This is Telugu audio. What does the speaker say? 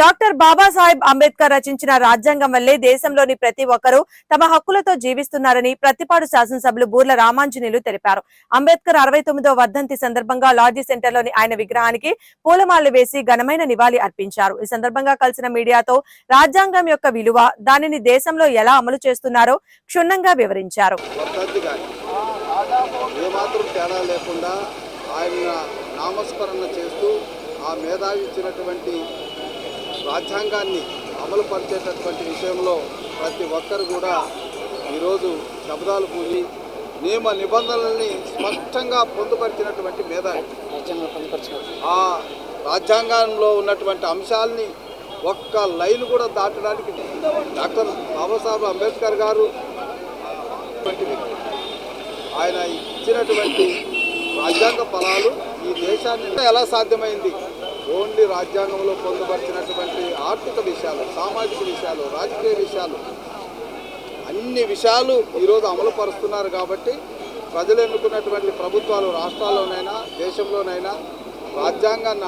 డాక్టర్ బాబాసాహెబ్ అంబేద్కర్ రచించిన రాజ్యాంగం వల్లే దేశంలోని ప్రతి ఒక్కరూ తమ హక్కులతో జీవిస్తున్నారని ప్రతిపాడు శాసనసభ్యులు బూర్ల రామాంజనేయులు తెలిపారు. అంబేద్కర్ అరవై తొమ్మిదో వర్ధంతి సందర్భంగా లాడ్జీ సెంటర్లోని ఆయన విగ్రహానికి పూలమాలలు వేసి ఘనమైన నివాళి అర్పించారు. ఈ సందర్భంగా కలిసిన మీడియాతో రాజ్యాంగం యొక్క విలువ దానిని దేశంలో ఎలా అమలు చేస్తున్నారో క్షుణ్ణంగా వివరించారు. ఆయన నామస్మరణ చేస్తూ ఆ మేధావి ఇచ్చినటువంటి రాజ్యాంగాన్ని అమలు పరిచేటటువంటి విషయంలో ప్రతి ఒక్కరు కూడా ఈరోజు శబ్దాలు పూజి నియమ నిబంధనల్ని స్పష్టంగా పొందుపరిచినటువంటి మేధావి. ఆ రాజ్యాంగంలో ఉన్నటువంటి అంశాలని ఒక్క లైన్ కూడా దాటడానికి డాక్టర్ బాబాసాహెబ్ అంబేద్కర్ గారు. ఆయన ఇచ్చినటువంటి రాజ్యాంగ ఫలాలు ఈ దేశాన్ని ఎలా సాధ్యమైంది? ఓన్లీ రాజ్యాంగంలో పొందుపరిచినటువంటి ఆర్థిక విషయాలు సామాజిక విషయాలు రాజకీయ విషయాలు అన్ని విషయాలు ఈరోజు అమలు పరుస్తున్నారు కాబట్టి ప్రజలు ఎన్నుకున్నటువంటి ప్రభుత్వాలు రాష్ట్రాల్లోనైనా దేశంలోనైనా రాజ్యాంగాన్ని